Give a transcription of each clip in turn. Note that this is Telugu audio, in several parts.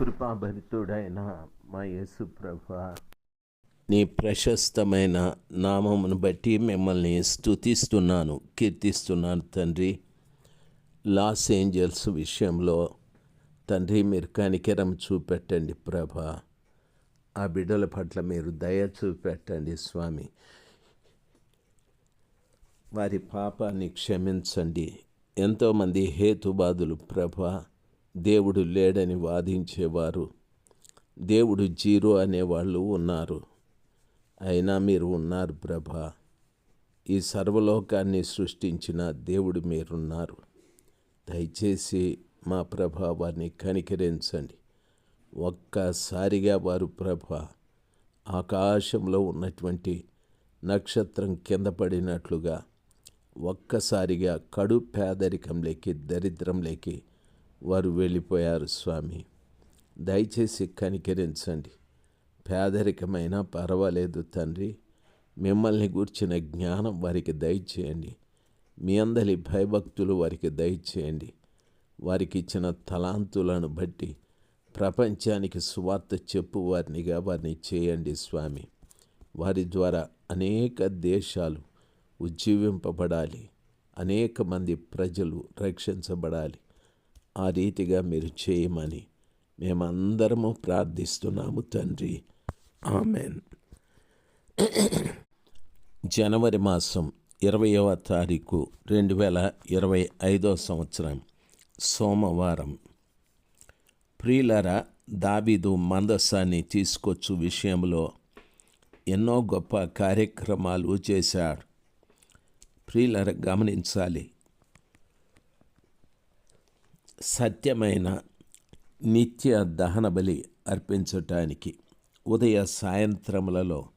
కృపాభరితుడైన మా యేసు ప్రభ. నీ ప్రశస్తమైన నామమును బట్టి మిమ్మల్ని స్తుతిస్తున్నాను కీర్తిస్తున్నాను తండ్రి. లాస్ ఏంజల్స్ విషయంలో తండ్రి మీరు కనికరం చూపెట్టండి ప్రభ. ఆ బిడ్డల పట్ల మీరు దయ చూపెట్టండి స్వామి. వారి పాపాన్ని క్షమించండి. ఎంతోమంది హేతుబాదులు ప్రభ. దేవుడు లేడని వాదించేవారు. దేవుడు జీరో అనేవాళ్ళు ఉన్నారు. అయినా మీరు ఉన్నారు ప్రభ. ఈ సర్వలోకాన్ని సృష్టించిన దేవుడు మీరున్నారు. దయచేసి మా ప్రభ వారిని కనికరించండి. ఒక్కసారిగా వారు ప్రభ ఆకాశంలో ఉన్నటువంటి నక్షత్రం కింద పడినట్లుగా ఒక్కసారిగా కడు పేదరికంలోకి దరిద్రంలోకి వారు వెళ్ళిపోయారు స్వామి. దయచేసి కనికరించండి. పేదరికమైనా పర్వాలేదు తండ్రి. మిమ్మల్ని గూర్చిన జ్ఞానం వారికి దయచేయండి. మీ అందరి భయభక్తులు వారికి దయచేయండి. వారికి ఇచ్చిన తలాంతులను బట్టి ప్రపంచానికి సువార్త చెప్పు వారినిగా వారిని చేయండి స్వామి. వారి ద్వారా అనేక దేశాలు ఉజ్జీవింపబడాలి. అనేక మంది ప్రజలు రక్షించబడాలి. ఆ రీతిగా మీరు చేయమని మేమందరము ప్రార్థిస్తున్నాము తండ్రి. ఆమెన్. జనవరి మాసం ఇరవయవ తారీఖు రెండు వేల ఇరవై ఐదో సంవత్సరం సోమవారం. ప్రియులరా దాబీదు మందస్సాన్ని తీసుకొచ్చు విషయంలో ఎన్నో గొప్ప కార్యక్రమాలు చేశాడు. ప్రియులర గమనించాలి సత్యమైన నిత్య దహన బలి అర్పించటానికి ఉదయ సాయంత్రములలో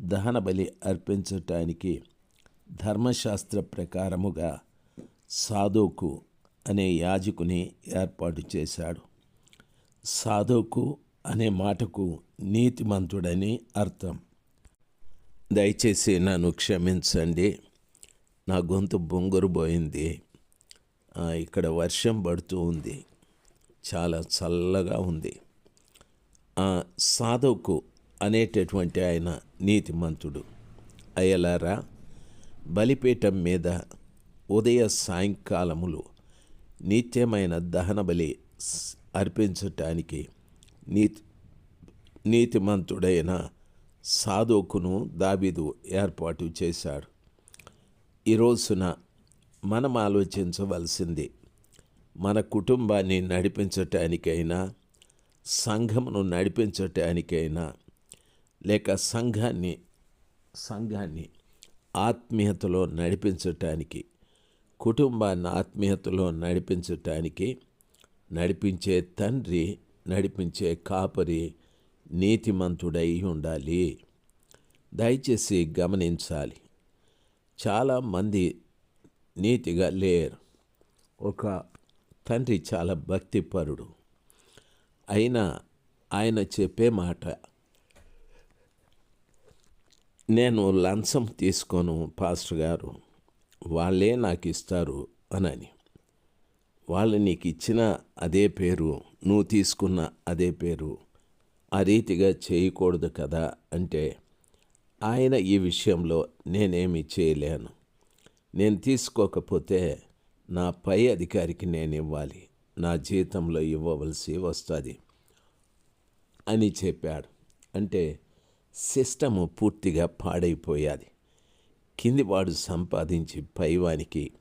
దహన బలి అర్పించటానికి ధర్మశాస్త్ర ప్రకారముగా సాధోకు అనే యాజకుని ఏర్పాటు చేశాడు. సాధోకు అనే మాటకు నీతిమంతుడని అర్థం. దయచేసి నన్ను క్షమించండి. నా గొంతు బొంగురు పోయింది ఇక్కడ వర్షం పడుతూ ఉంది. చాలా చల్లగా ఉంది. ఆ, అనేటటువంటి ఆయన నీతిమంతుడు. అయ్యలారా బలిపీఠం మీద ఉదయ సాయంకాలములు నిత్యమైన దహన బలి అర్పించటానికి నీతి నీతిమంతుడైన సాధోకును దాబీదు ఏర్పాటు చేశాడు. ఈ రోజున మనం ఆలోచించవలసింది మన కుటుంబాన్ని నడిపించటానికైనా సంఘమును నడిపించటానికైనా లేక సంఘాన్ని సంఘాన్ని ఆత్మీయతలో నడిపించటానికి కుటుంబాన్ని ఆత్మీయతలో నడిపించటానికి నడిపించే తండ్రి నడిపించే కాపరి నీతిమంతుడై ఉండాలి. దయచేసి గమనించాలి. చాలామంది నీతిగా లేరు. ఒక తండ్రి చాలా భక్తిపరుడు. అయినా ఆయన చెప్పే మాట నేను లంచం తీసుకోను పాస్టర్ గారు. వాళ్ళే నాకు ఇస్తారు అనని. వాళ్ళు నీకు ఇచ్చిన అదే పేరు నువ్వు తీసుకున్న అదే పేరు ఆ రీతిగా చేయకూడదు కదా అంటే ఆయన ఈ విషయంలో నేనేమి చేయలేను. నేను తీసుకోకపోతే నా పై అధికారికి నేను ఇవ్వాలి. నా జీతంలో ఇవ్వవలసి వస్తుంది అని చెప్పాడు. అంటే సిస్టము పూర్తిగా పాడైపోయాది. కిందివాడు సంపాదించి పైవానికి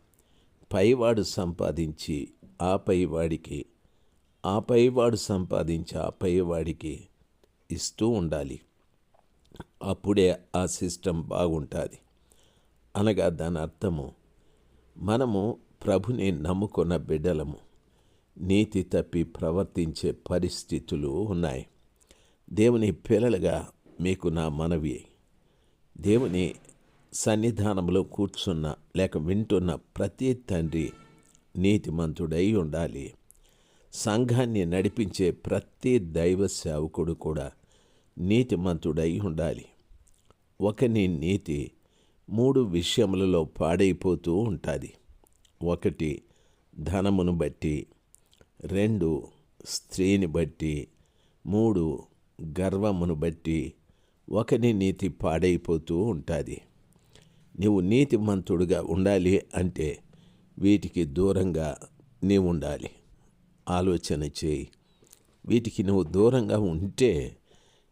పైవాడు సంపాదించి ఆ పైవాడికి ఆ పైవాడు సంపాదించి ఆ పైవాడికి ఇస్తూ ఉండాలి. అప్పుడే ఆ సిస్టమ్ బాగుంటుంది. అనగా దాని అర్థము మనము ప్రభుని నమ్ముకున్న బిడ్డలము. నీతి తప్పి ప్రవర్తించే పరిస్థితులు ఉన్నాయి. దేవుని పిల్లలుగా మీకు నా మనవి దేవుని సన్నిధానంలో కూర్చున్న లేక వింటున్న ప్రతి తండ్రి నీతిమంతుడై ఉండాలి. సంఘాన్ని నడిపించే ప్రతి దైవ సేవకుడు కూడా నీతిమంతుడై ఉండాలి. ఒకని నీతి మూడు విషయములలో పాడైపోతూ ఉంటుంది. ఒకటి ధనమును బట్టి. రెండు స్త్రీని బట్టి. మూడు గర్వమును బట్టి. ఒకని నీతి పాడైపోతూ ఉంటుంది. నీవు నీతిమంతుడుగా ఉండాలి అంటే వీటికి దూరంగా నీవు ఉండాలి. ఆలోచన చేయి. వీటికి నువ్వు దూరంగా ఉంటే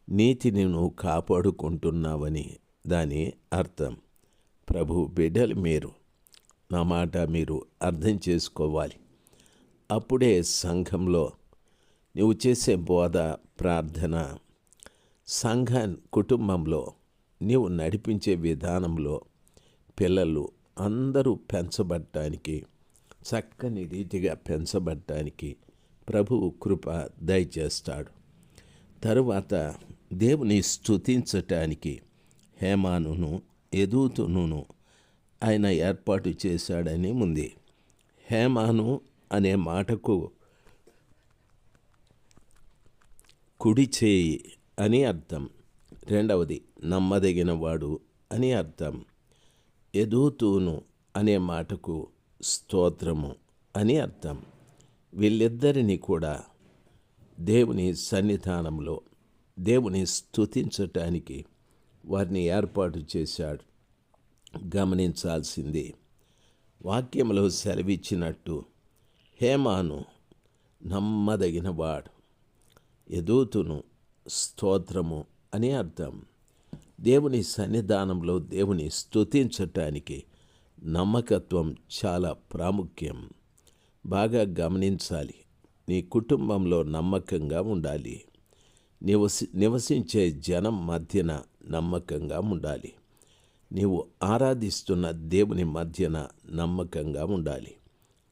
నీతిని నువ్వు కాపాడుకుంటున్నావని దాని అర్థం. ప్రభు బిడ్డలు మీరు నా మాట మీరు అర్థం చేసుకోవాలి. అప్పుడే సంఘంలో నువ్వు చేసే బోధ ప్రార్థన సంఘ కుటుంబంలో నీవు నడిపించే విధానంలో పిల్లలు అందరూ పెంచబడటానికి చక్కని రీతిగా పెంచబడటానికి ప్రభువు కృప దయచేస్తాడు. తరువాత దేవుని స్తుతించటానికి హేమానును ఎదుగుతును ఆయన ఏర్పాటు చేశాడని ఉంది. హేమాను అనే మాటకు కుడి చేయి అని అర్థం. రెండవది నమ్మదగినవాడు అని అర్థం. ఎదుగుతూను అనే మాటకు స్తోత్రము అని అర్థం. వీళ్ళిద్దరిని కూడా దేవుని సన్నిధానంలో దేవుని స్థుతించటానికి వారిని ఏర్పాటు చేశాడు. గమనించాల్సింది వాక్యంలో సెలవిచ్చినట్టు హేమాను నమ్మదగినవాడు ఎదుతును స్తోత్రము అని అర్థం. దేవుని సన్నిధానంలో దేవుని స్తుతించటానికి నమ్మకత్వం చాలా ప్రాముఖ్యం. బాగా గమనించాలి నీ కుటుంబంలో నమ్మకంగా ఉండాలి. నివసి నివసించే జనం మధ్యన నమ్మకంగా ఉండాలి. నీవు ఆరాధిస్తున్న దేవుని మధ్యన నమ్మకంగా ఉండాలి.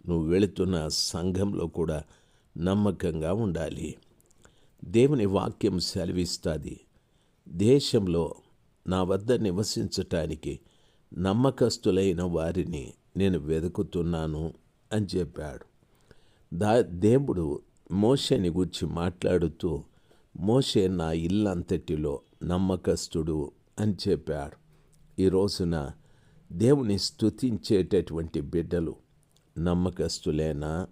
నువ్వు వెళుతున్న సంఘంలో కూడా నమ్మకంగా ఉండాలి. దేవుని వాక్యం సెలవిస్తుంది. దేశంలో నా వద్ద నివసించటానికి నమ్మకస్తులైన వారిని నేను వెతుకుతున్నాను అని చెప్పాడు. దా దేవుడు మోషని గురించి మాట్లాడుతూ మోషే నా ఇల్లంతటిలో నమ్మకస్తుడు అని చెప్పాడు ఈ రోజున దేవుని స్థుతించేటటువంటి బిడ్డలు నమ్మకస్తులేనా?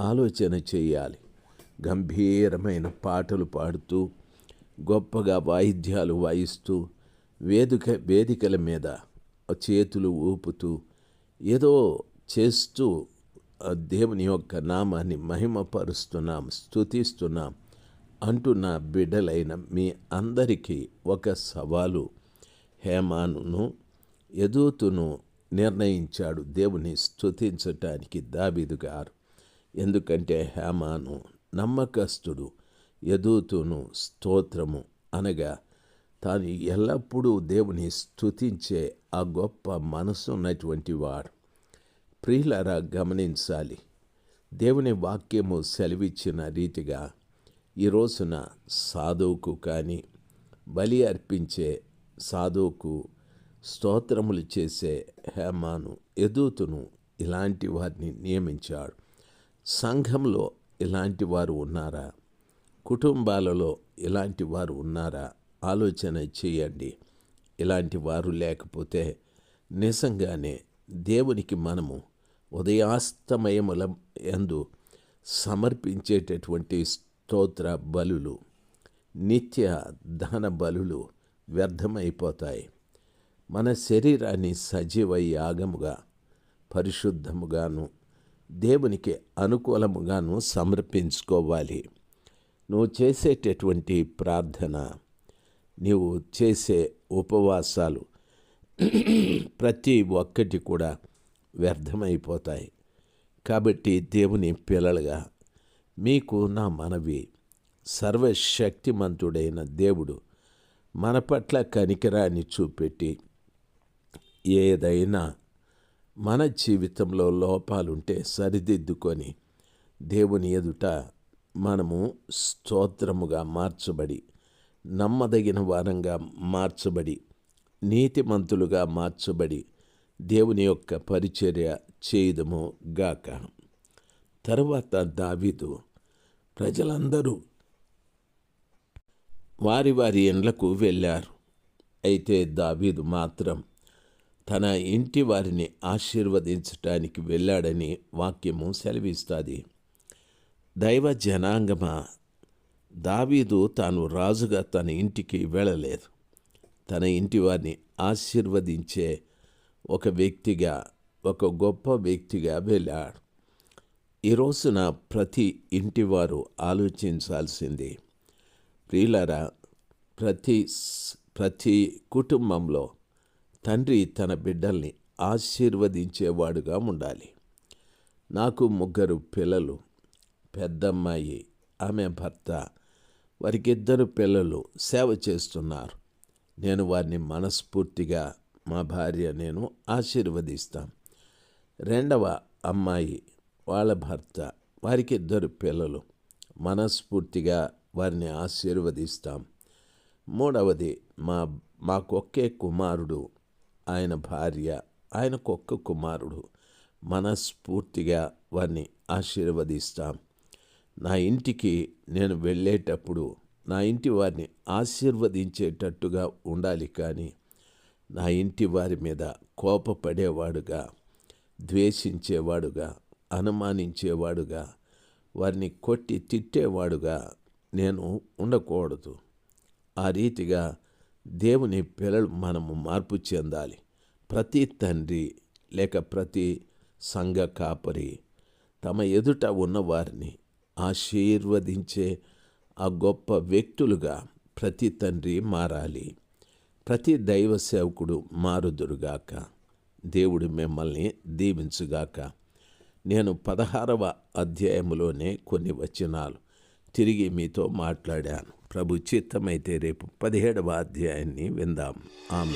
ఆలోచన చేయాలి. గంభీరమైన పాటలు పాడుతూ గొప్పగా వాయిద్యాలు వాయిస్తూ వేదిక వేదికల మీద చేతులు ఊపుతూ ఏదో చేస్తూ దేవుని యొక్క నామాన్ని మహిమపరుస్తున్నాం స్థుతిస్తున్నాం అంటున్న బిడ్డలైన మీ అందరికీ ఒక సవాలు. హేమానును ఎదుతును నిర్ణయించాడు దేవుని స్థుతించటానికి దాబిదు గారు. ఎందుకంటే హేమాను నమ్మకస్తుడు ఎదుతును స్తోత్రము అనగా తాను ఎల్లప్పుడూ దేవుని స్థుతించే ఆ గొప్ప మనసు ఉన్నటువంటి వాడు. ప్రియులరా గమనించాలి. దేవుని వాక్యము సెలవిచ్చిన రీతిగా ఈ రోజున సాధువుకు కానీ బలి అర్పించే సాధువుకు స్తోత్రములు చేసే హేమాను ఎదుతును ఇలాంటి వారిని నియమించాడు. సంఘంలో ఇలాంటి వారు ఉన్నారా? కుటుంబాలలో ఇలాంటి వారు ఉన్నారా? ఆలోచన చేయండి. ఇలాంటి వారు లేకపోతే నిజంగానే దేవునికి మనము ఉదయాస్తమయముల ఎందు సమర్పించేటటువంటి స్తోత్ర బలులు నిత్య దహన బలులు వ్యర్థమైపోతాయి. మన శరీరాన్ని సజీవ యాగముగా పరిశుద్ధముగాను దేవునికి అనుకూలముగాను సమర్పించుకోవాలి. నువ్వు చేసేటటువంటి ప్రార్థన నీవు చేసే ఉపవాసాలు ప్రతి ఒక్కటి కూడా వ్యర్థమైపోతాయి. కాబట్టి దేవుని పిల్లలుగా మీకు నా మనవి. సర్వశక్తిమంతుడైన దేవుడు మన పట్ల కనికరాన్ని చూపెట్టి ఏదైనా మన జీవితంలో లోపాలుంటే సరిదిద్దుకొని దేవుని ఎదుట మనము స్తోత్రముగా మార్చబడి నమ్మదగిన వారంగా మార్చబడి నీతిమంతులుగా మార్చబడి దేవుని యొక్క పరిచర్య చేయదము గాక. తర్వాత దావీదు ప్రజలందరూ వారి వారి ఇండ్లకు వెళ్ళారు. అయితే దావీదు మాత్రం తన ఇంటి వారిని ఆశీర్వదించటానికి వెళ్ళాడని వాక్యము సెలవిస్తుంది. దైవ జనాంగమా? దావీదు తాను రాజుగా తన ఇంటికి వెళ్ళలేదు. తన ఇంటి వారిని ఆశీర్వదించే ఒక వ్యక్తిగా ఒక గొప్ప వ్యక్తిగా వెళ్ళాడు. ఈ రోజున ప్రతి ఇంటివారు ఆలోచించాల్సింది ప్రియులరా ప్రతి ప్రతి కుటుంబంలో తండ్రి తన బిడ్డల్ని ఆశీర్వదించేవాడుగా ఉండాలి. నాకు ముగ్గురు పిల్లలు పెద్దమ్మాయి ఆమె భర్త వారికిద్దరు పిల్లలు సేవ చేస్తున్నారు. నేను వారిని మనస్ఫూర్తిగా మా భార్య నేను ఆశీర్వదిస్తాం. రెండవ అమ్మాయి వాళ్ళ భర్త వారికి ఇద్దరు పిల్లలు. మనస్ఫూర్తిగా వారిని ఆశీర్వదిస్తాం. మూడవది మా మాకొక్కే కుమారుడు. ఆయన భార్య ఆయనకొక్క కుమారుడు. మనస్ఫూర్తిగా వారిని ఆశీర్వదిస్తాం. నా ఇంటికి నేను వెళ్ళేటప్పుడు నా ఇంటి వారిని ఆశీర్వదించేటట్టుగా ఉండాలి కానీ నా ఇంటి వారి మీద కోపపడేవాడుగా ద్వేషించేవాడుగా అనుమానించేవాడుగా వారిని కొట్టి తిట్టేవాడుగా నేను ఉండకూడదు. ఆ రీతిగా దేవుని పిల్లలు మనము మార్పు చెందాలి. ప్రతి తండ్రి లేక ప్రతి సంఘ కాపరి తమ ఎదుట ఉన్నవారిని ఆశీర్వదించే ఆ గొప్ప వ్యక్తులుగా ప్రతి తండ్రి మారాలి. ప్రతి దైవ సేవకుడు మారుదురుగాక. దేవుడు మిమ్మల్ని దీవించుగాక. నేను పదహారవ అధ్యాయములోనే కొన్ని వచనాలు తిరిగి మీతో మాట్లాడాను. ప్రభు చిత్తమైతే రేపు పదిహేడవ అధ్యాయాన్ని విందాం. ఆమె